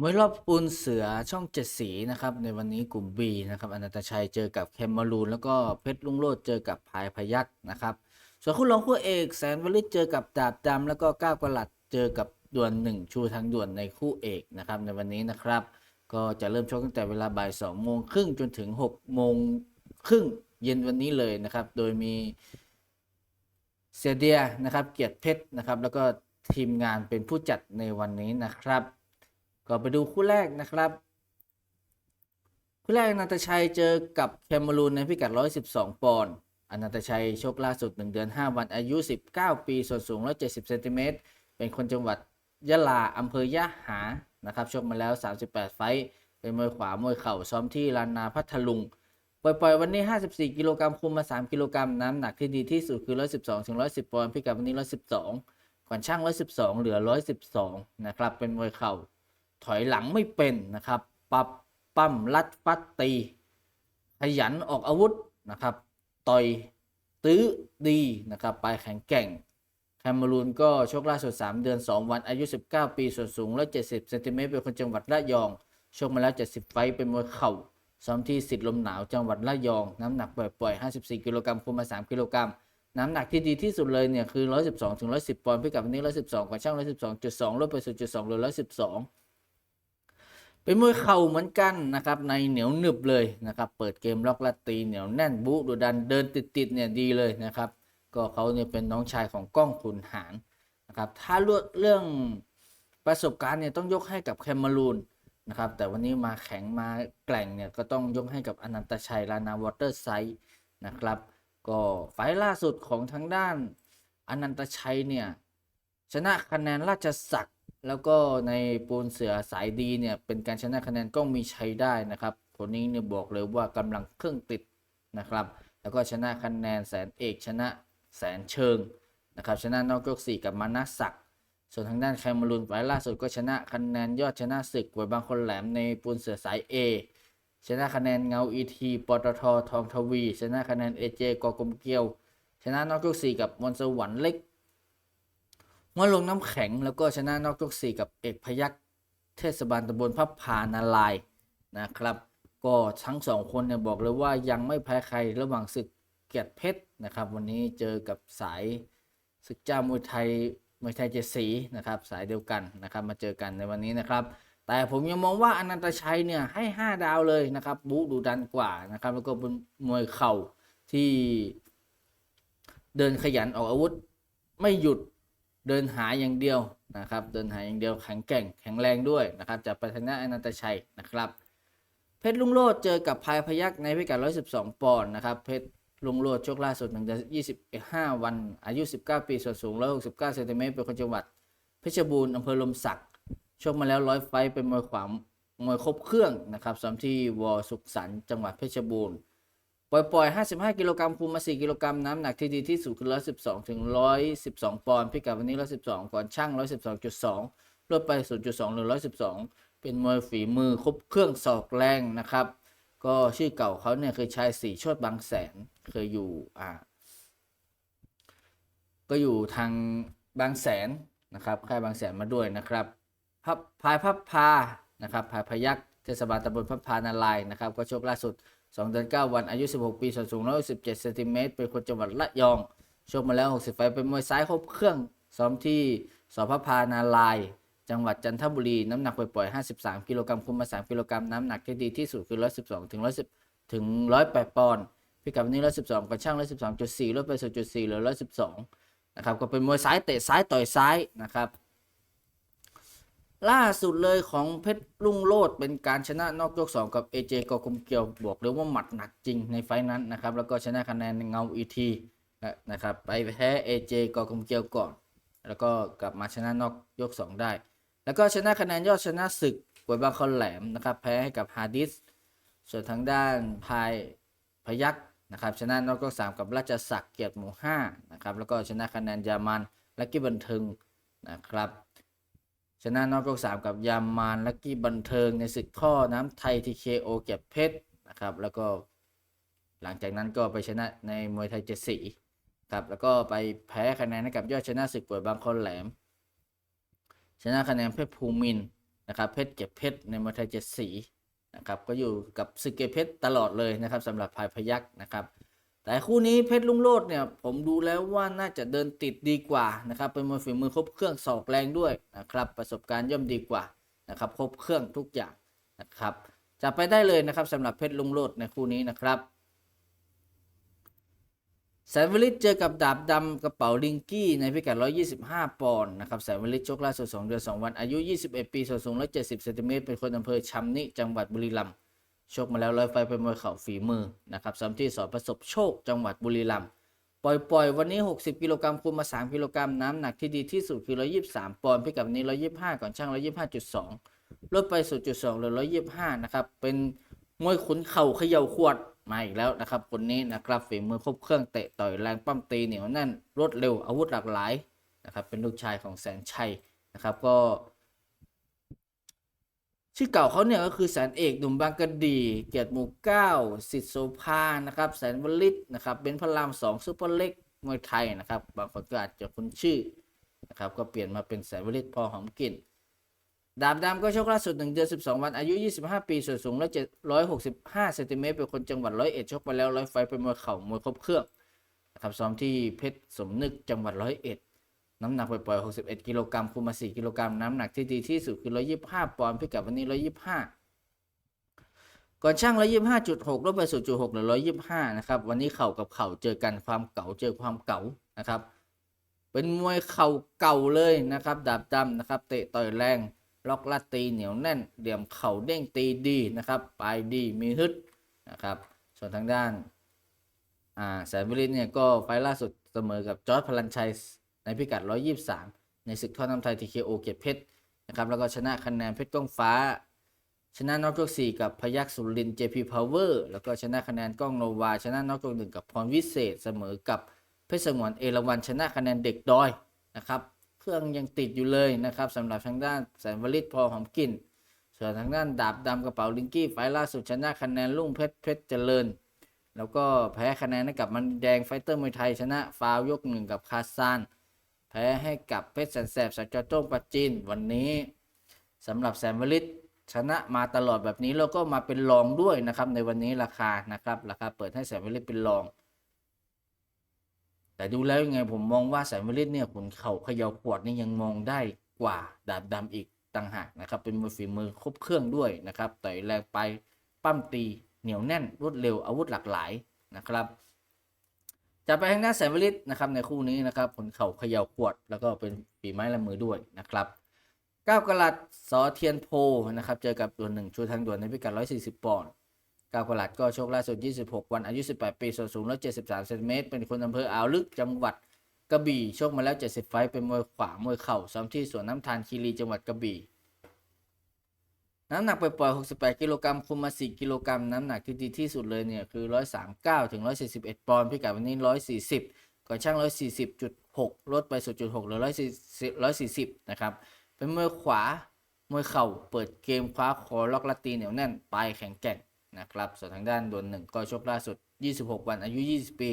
มวยรอบปูนเสือช่องเจ็ดสีนะครับ ในวันนี้กลุ่ม B นะครับอนันตชัยเจอกับแคมมารูน แล้วก็เพชรลุงโลดเจอกับพายพยักนะครับ ส่วนคู่รองคู่เอกแสนวลิตเจอกับดาบดำแล้วก็ก้าวกลัดเจอกับด่วนหนึ่งชูทางด่วนในคู่เอกนะครับ ในวันนี้นะครับ ก็จะเริ่มชกตั้งแต่เวลาบ่ายสองโมงครึ่งจนถึงหกโมงครึ่งเย็นวันนี้เลยนะครับ โดยมีเสียเดียนะครับ เกียรติเพชรนะครับ แล้วก็ทีมงานเป็นผู้จัดในวันนี้นะครับ ก็ไปดูคู่แรกนะครับ คู่แรกอนันตชัยเจอกับแคมเมรูนในพิกัด 112 ปอนด์อนันตชัยชกล่าสุด 1 เดือน 5 วันอายุ 19 ปี ส่วนสูง 170 เซนติเมตร เป็นคนจังหวัดยะลาอำเภอยะหา นะครับชกมาแล้ว 38 ไฟต์เป็นมวยขวามวยเข่าซ้อมที่ลานนาพัทลุง ปล่อยๆ วันนี้ 54 กิโลกรัมคุมมา 3 กิโลกรัมน้ำหนักที่ดีที่สุดคือ 112ถึง110 ปอนด์พิกัดวันนี้ 112 ก่อนช่าง 112 เหลือ 112 นะครับ เป็นมวยเข่า ถอยหลังไม่เป็นนะครับปับปั้มลัดฟัดตีขยันออกอาวุธนะครับต่อยตื้อดีนะครับปลายแข็งแกร่งแคมเมรูนก็ชกล่าสุด 3 เดือน 2 วันอายุ 19 ปีส่วนสูง 170เซนติเมตรเป็นคนจังหวัดระยองชกมาแล้ว 70 ไฟต์เป็นมวยเข่าซ้อมที่สิทธิ์ลมหนาวจังหวัดระยอง น้ำหนักปล่อยๆ 54 กิโลกรัมคุมมา 3 กิโลกรัม น้ำหนักที่ดีที่สุดเลยเนี่ยคือ 112 ถึง 110 ปอนด์พิกัดวันนี้ 112กว่าช่าง 112.2 ลดไป 0.2เหลือ112 เป็นมวยเข่าเหมือนกันนะครับในเหนียวหนึบเลยนะครับเปิดเกมล็อกและตีเหนียวแน่นบุดุดันเดินติดๆเนี่ยดีเลยนะครับ ก็เขาเนี่ยเป็นน้องชายของก้องขุนหารนะครับถ้าเรื่องประสบการณ์เนี่ยต้องยกให้กับแคมเมรูนนะครับแต่วันนี้มาแข็งมาแกร่งเนี่ยก็ต้องยกให้กับอนันตชัยลานาวอเตอร์ไซด์นะครับ ก็ไฟล์ล่าสุดของทางด้านอนันตชัยเนี่ยชนะคะแนนราชศักดิ แล้วก็ในปูนเสือสายดีเนี่ยเป็นการชนะคะแนนก็มีใชัยได้นะครับคนนี้เนี่ยบอกเลยว่ากำลังเครื่องติดนะครับ แล้วก็ชนะคะแนนแสนเอกชนะแสนเชิงนะครับชนะนอกยกสี่กับมานะศักส่วนทางด้านแคมารูนไฟล์ล่าสุดก็ชนะคะแนนยอดชนะศึกไว้บางคนแหลมในปูนเสือสาย A ชนะคะแนนเงาอีทีปตททองทวี ชนะคะแนนเอเจกอกลมเกลียว ชนะนอกยกสี่กับมนสวรรค์เล็ก มวยลงน้ำแข็งแล้วก็ชนะนอกยกสี่กับเอกพยัคฆ์เทศบาลตำบลพับพานาลายนะครับ ก็ทั้งสองคนเนี่ยบอกเลยว่ายังไม่แพ้ใครระหว่างศึกเกียรติเพชรนะครับ วันนี้เจอกับสายศึกเจ้ามวยไทยมวยไทยเจสีนะครับ สายเดียวกันนะครับ มาเจอกันในวันนี้นะครับ แต่ผมยังมองว่าอนันตชัยเนี่ยให้ 5 ดาวเลยนะครับบูดูดันกว่านะครับ แล้วก็เป็นมวยเข่าที่เดินขยันออกอาวุธไม่หยุด เดินหาอย่างเดียวนะครับ เดินหาอย่างเดียวแข็งแกร่ง แข็งแรงด้วยนะครับ จากปัทนะอนันตชัยนะครับ เพชรลุงโลดเจอกับพายพยักในพิกัด 112 ปอนด์นะครับ เพชรลุงโลดชกล่าสุด1เดือน25 วัน อายุ 19 ปี ส่วนสูง 169เซนติเมตรเป็นคนจังหวัด เพชรบูรณ์อำเภอลมศักดิ์ชกมาแล้ว100ไฟเป็นมวยขวามมวยครบเครื่องนะครับซ้อมที่วอสุขสันต์จังหวัดเพชรบูรณ์ ปล่อย ๆ 55 กิโลกรัมคุมมา 4 กิโลกรัมน้ำหนักที่ดีที่สุดคือ 112 ถึง 112 ปอนด์พิกัดวันนี้ 112 ก่อนช่าง 112.2 ลดไป 0.2เหรือ 112 เป็นมวยฝีมือครบเครื่องศอกแรงนะครับ ก็ชื่อเก่าเขาเนี่ยเคยชายสีชดบางแสนเคยอยู่อ่าก็อยู่ทางบางแสนนะครับค่ายบางแสนมาด้วยนะครับพับพายพับพานะครับพายพยักเทศบาลตำบลพับพานาลายนะครับ ก็ชกล่าสุด 2เดือน 9 วันอายุ 16 ปีส่วนสูง117เซนติเมตรเป็นคนจังหวัดระยองชกมาแล้ว 60 ไฟเป็นมวยซ้ายครบเครื่องซ้อมที่สพพานาลาย จังหวัดจันทบุรี น้ำหนักปล่อยๆ53 กิโลกรัมคุมมา 3 กิโลกรัมน้ำหนักที่ดีที่สุดคือ 112ถึง110ถึง108 ปอนด์พิกัดวันนี้ 112กับช่าง 112.4ลดไป0.4เหลือ112นะครับก็เป็นมวยซ้ายเตะซ้ายต่อยซ้ายนะครับ ล่าสุดเลยของเพชรรุ่งโลดเป็นการชนะนอกยก 2 กับเอเจกอคุมเกียวบอกเลยว่าหมัดหนักจริงในไฟล์นั้นนะครับ แล้วก็ชนะคะแนนเงาอีทีนะครับไปแพ้เอเจกอคุมเกียวก่อน แล้วก็กลับมาชนะนอกยก 2 ได้ แล้วก็ชนะคะแนนยอดชนะศึกกวยบางคอนแหลมนะครับแพ้ให้กับฮาดิสส่วนทางด้านพายพยักนะครับชนะนอกยก 3 กับราชศักดิ์เกียรติหมู่5นะครับแล้วก็ชนะคะแนนยามันและกี้บันทิงนะครับ ชนะนอกยกสามกับยามมานลักกี้บันเทิงในศึกข้อน้ำไทยทีเคโอเก็บเพชรนะครับ แล้วก็หลังจากนั้นก็ไปชนะในมวยไทยเจ็ดสีครับแล้วก็ไปแพ้คะแนนให้กับยอดชนะศึกป่วยบางคนแหลม ชนะคะแนนเพชรภูมินนะครับเพชรเก็บเพชรในมวยไทยเจ็ดสีนะครับก็อยู่กับศึกเก็บเพชรตลอดเลยนะครับสำหรับพายพยักนะครับ แต่คู่นี้เพชรลุงโลดเนี่ยผมดูแล้วว่าน่าจะเดินติดดีกว่านะครับเป็นมวยฝีมือครบเครื่องศอกแรงด้วยนะครับประสบการณ์ย่อมดีกว่านะครับครบเครื่องทุกอย่างนะครับจะไปได้เลยนะครับสำหรับเพชรลุงโลดในคู่นี้นะครับแสนวิลิตเจอกับดาบดำกระเป๋าลิงกี้ในพิกัด 125 ปอนด์นะครับแสนวิลิตชกล่าสุด2เดือน 2 วันอายุ 21 ปีส่วนสูง 170เซนติเมตรเป็นคนอำเภอชำนิจังหวัดบุรีรัมย์ ชกมาแล้วร้อยไฟเป็นมวยเข่าฝีมือนะครับซ้ำที่สอนประสบโชคจังหวัดบุรีรัมย์ปล่อยๆ วันนี้ 60 กิโลกรัมคุมมา 3 กิโลกรัมน้ำหนักที่ดีที่สุดคือ 123 ปอนด์พิกัดนี้ 125 ก่อนช่าง 125.2 ลดไป 0.2เหลือ 125 นะครับ เป็นมวยขุนเข่าเขย่าขวดมาอีกแล้วนะครับ คนนี้นะครับฝีมือครบเครื่องเตะต่อยแรงปั้มตีเหนียวแน่นรวดเร็วอาวุธหลากหลายนะครับเป็นลูกชายของแสนชัยนะครับก็ ชื่อเก่าเขาเนี่ยก็คือแสนเอกหนุ่มบางกะดี เกียรติหมู่เก้าสิทธิโสภานะครับ แสนวลิตนะครับเป็นพระรามสองซุปเปอร์เล็กมวยไทยนะครับ บางคนก็อาจจะคุ้นชื่อนะครับ ก็เปลี่ยนมาเป็นแสนวลิตพอหอมกลิ่นดาบดำก็ชกล่าสุด 1 เดือน 12 วันอายุ 25 ปีส่วนสูง 165เซนติเมตรเป็นคนจังหวัดร้อยเอ็ดชกไปแล้วร้อยไฟเป็นมวยเข่ามวยครบเครื่องนะครับซ้อมที่เพชรสมนึกจังหวัดร้อยเอ็ด น้ำหนักปล่อยๆ61 กิโลกรัมคุมมา 4 กิโลกรัมน้ำหนักที่ดีที่สุดคือ 125 ปอนด์พิกัดวันนี้ 125 ก่อนช่าง 125.6 ลดไป 0.6เหลือ 125 นะครับ วันนี้เข่ากับเข่าเจอกันความเก่าเจอความเก่านะครับ เป็นมวยเข่าเก่าเลยนะครับ ดาบดำนะครับ เตะต่อยแรง ล็อกลัดตีเหนียวแน่นเหลี่ยมเข่าเด้งตีดีนะครับ ปลายดีมีฮึดนะครับ ส่วนทางด้านอ่าแสนวิริตเนี่ยก็ไฟล์ล่าสุดเสมอกับจอร์ดพลันชัย ในพิกัด 123 ในศึกท่อน้ำไทยทีเคโอเก็บเพชรนะครับแล้วก็ชนะคะแนนเพชรก้องฟ้า ชนะน็อกยก4กับพยักสุรินเจพีพาวเวอร์แล้วก็ชนะคะแนนก้องโนวา ชนะน็อกยกหนึ่งกับพรวิเศษเสมอกับเพชรสงวนเอราวันชนะคะแนนเด็กดอยนะครับเครื่องยังติดอยู่เลยนะครับสำหรับทางด้านแสนวลิตพอหอมกลิ่นส่วนทางด้านดาบดำกระเป๋าลิงกี้ไฟล์ล่าสุดชนะคะแนนลุ่งเพชรเพชรเจริญ แล้วก็แพ้คะแนนให้กับมันแดงไฟเตอร์มวยไทยชนะฟาวยกหนึ่งกับคาซาน แพ้ให้กับเพชรแสนแสบสัจจโจ้งปัจจินวันนี้สำหรับแสนวลิตชนะมาตลอดแบบนี้แล้วก็มาเป็นรองด้วยนะครับ ในวันนี้ราคานะครับ ราคาเปิดให้แสนวลิตเป็นรอง แต่ดูแล้วยังไงผมมองว่าแสนวลิตเนี่ยขุนเข่าเขย่าขวดนี่ยังมองได้กว่าดาบดำอีกต่างหากนะครับ เป็นมวยฝีมือครบเครื่องด้วยนะครับต่อยแรงไปปั้มตีเหนียวแน่นรวดเร็วอาวุธหลากหลายนะครับ จะไปทางด้านแสนวลิตนะครับในคู่นี้นะครับผลเข่าเขย่าขวด แล้วก็เป็นฝีไม้ลายมือด้วยนะครับก้าวกลัดสอเทียนโพนะครับเจอกับตัวหนึ่งชูทางด่วนในพิกัด 140 ปอนด์ก้าวกลัดก็โชคล่าสุด 26 วันอายุ 18 ปีส่วนสูง 173เซนติเมตรเป็นคนอำเภออ่าวลึกจังหวัดกระบี่โชคมาแล้ว 70 ไฟเป็นมวยขวามวยเข่าซ้อมที่สวนน้ำทานคีรีจังหวัดกระบี่ น้ำหนักปล่อยๆ68 กิโลกรัมคุมมา 4 กิโลกรัม น้ำหนักที่ดีที่สุดเลยเนี่ย คือ 139 ถึง 141 ปอนด์พิกัดวันนี้ 140 ก่อนช่าง 140.6 ลดไป0.6เหลือ140นะครับ เป็นมวยขวามวยเข่าเปิดเกมคว้าคอล็อกลาตีเหนียวแน่นปลายแข็งแกร่งนะครับ ส่วนทางด้านดวลหนึ่งก็ชกล่าสุด 26 วันอายุ 20 ปี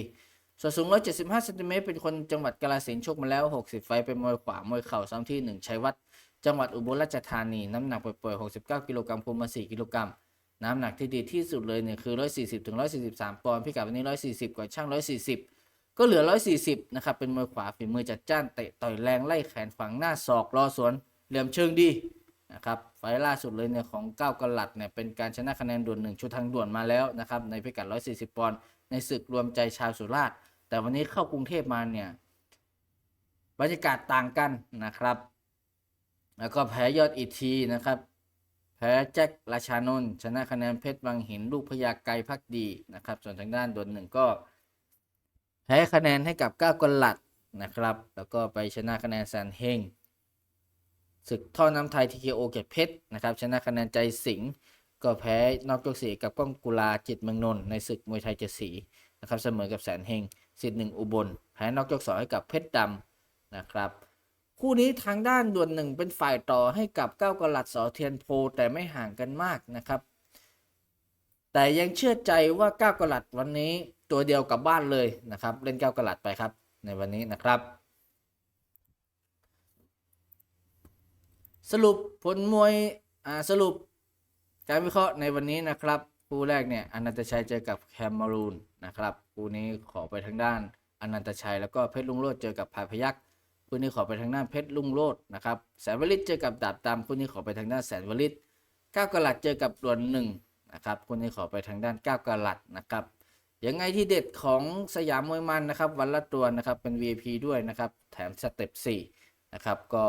ส่วนสูง 175 เซนติเมตร เป็นคนจังหวัดกาฬสินธุ์ชกมาแล้ว 60 ไฟเป็นมวยขวา มวยเข่าซ้ำที่ 1 ชัยวัฒน์จังหวัดอุบลราชธานี น้ำหนักปล่อยๆ 69 กิโลกรัมคุมมา 4 กิโลกรัม น้ำหนักที่ดีที่สุดเลยเนี่ยคือ 140ถึง143 ปอนด์ พิกัดวันนี้ 140 กว่าช่าง 140 ก็เหลือ 140 นะครับ เป็นมวยขวาฝีมือจัดจ้านเตะต่อยแรงไล่แขนฝังหน้าศอกรอสวนเหลี่ยมเชิงดีนะครับ ไฟล์ล่าสุดเลยเนี่ยของก้าวกลัดเนี่ยเป็นการชนะคะแนนด่วนหนึ่งชุดทางด่วนมาแล้วนะครับในพิกัด 140 ปอนด์ในศึกรวมใจชาวสุราษฎร์ แต่วันนี้เข้ากรุงเทพมาเนี่ยบรรยากาศต่างกันนะครับ แล้วก็แพ้ยอดอีทีนะครับ แพ้แจ็คราชานนท์ชนะคะแนนเพชรบางหินลูกพญาไกรพักดีนะครับ ส่วนทางด้านดวนหนึ่งก็ แพ้คะแนนให้กับก้าวกลัดนะครับ แล้วก็ไปชนะคะแนนแซนเฮงศึกท่อน้ำไทยทีเคโอเก็บเพชรนะครับชนะคะแนนใจสิงห์ก็แพ้นอกยกสีกับก้องกุลาจิตเมืองนนท์ในศึกมวยไทยเจ็ดสีนะครับเสมอกับแสนเฮง สิทธิ์หนึ่งอุบลแพ้นอกยกสองให้กับเพชรดำนะครับ คู่นี้ทางด้านด่วนหนึ่งเป็นฝ่ายต่อให้กับก้าวกลัดสอเทียนโพแต่ไม่ห่างกันมากนะครับ แต่ยังเชื่อใจว่าก้าวกลัดวันนี้ตัวเดียวกับบ้านเลยนะครับ เล่นก้าวกลัดไปครับ ในวันนี้นะครับ สรุปผลมวยสรุปการวิเคราะห์ในวันนี้นะครับ คู่แรกเนี่ยอนันตชัยเจอกับแคมเมรูนนะครับคู่นี้ขอไปทางด้านอนันตชัยแล้วก็เพชรลุงโรดเจอกับพายพยักษ์คู่นี้ขอไปทางด้านเพชรลุงโรดนะครับแสนวลิตเจอกับดาบดำคู่นี้ขอไปทางด้านแสนวลิตก้าวกลัดเจอกับดวนหนึ่งนะครับคู่นี้ขอไปทางด้านก้าวกลัดนะครับยังไงที่เด็ดของสยามมวยมันนะครับ วันละตัวนะครับเป็น VIP ด้วยนะครับ แถมสเต็ป4นะครับก็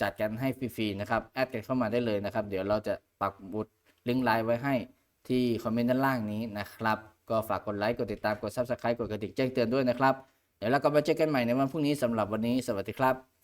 จัดกันให้ฟรีๆนะครับ แอดกันเข้ามาได้เลยนะครับ เดี๋ยวเราจะปักหมุดลิงก์ไลน์ไว้ให้ ที่คอมเมนต์ด้านล่างนี้นะครับ ก็ฝากกดไลค์ กดติดตาม กด Subscribe กดกระดิ่งแจ้งเตือนด้วยนะครับ เดี๋ยวเราก็มาเจอกันใหม่ในวันพรุ่งนี้สำหรับวันนี้ สวัสดีครับ